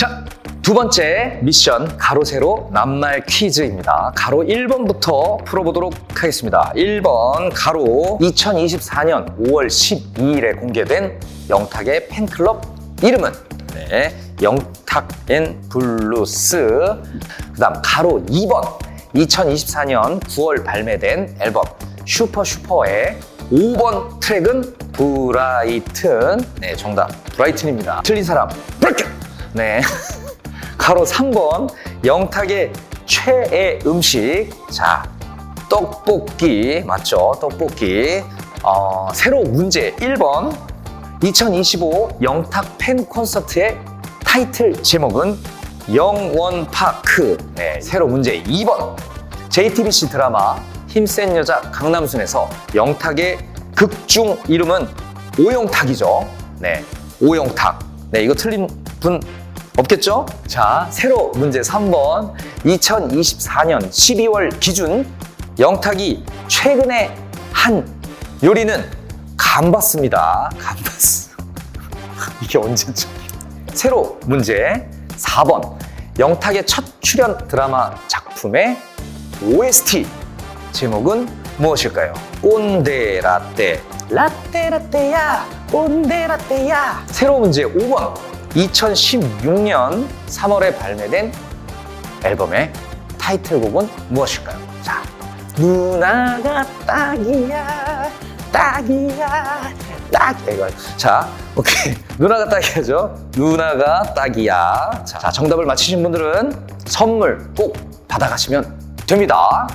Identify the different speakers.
Speaker 1: 자, 두 번째 미션 가로 세로 낱말 퀴즈입니다. 가로 1번부터 풀어보도록 하겠습니다. 1번 가로 2024년 5월 12일에 공개된 영탁의 팬클럽 이름은 네, 영탁 앤 블루스. 그다음 가로 2번 2024년 9월 발매된 앨범 슈퍼 슈퍼의 5번 트랙은 브라이튼. 네, 정답 브라이튼입니다. 틀린 사람 브라이튼. 네. 가로 3번 영탁의 최애 음식. 자 떡볶이. 맞죠? 떡볶이. 어, 새로 문제 1번. 2025 영탁 팬 콘서트의 타이틀 제목은 영원파크. 네, 새로 문제 2번. JTBC 드라마 힘센 여자 강남순에서 영탁의 극중 이름은 오영탁이죠. 네 오영탁. 네 이거 틀린 분 없겠죠? 자, 새로 문제 3번. 2024년 12월 기준 영탁이 최근에 한 요리는 감바스입니다. 감바스. 이게 언제죠? 새로 문제 4번. 영탁의 첫 출연 드라마 작품의 OST 제목은 무엇일까요? 꼰대 라떼. 라떼 라떼야. 꼰대 라떼야. 새로 문제 5번. 2016년 3월에 발매된 앨범의 타이틀곡은 무엇일까요? 자, 누나가 딱이야, 딱이야, 딱. 이거. 자, 오케이. 누나가 딱이야죠. 누나가 딱이야. 자, 정답을 맞히신 분들은 선물 꼭 받아가시면 됩니다.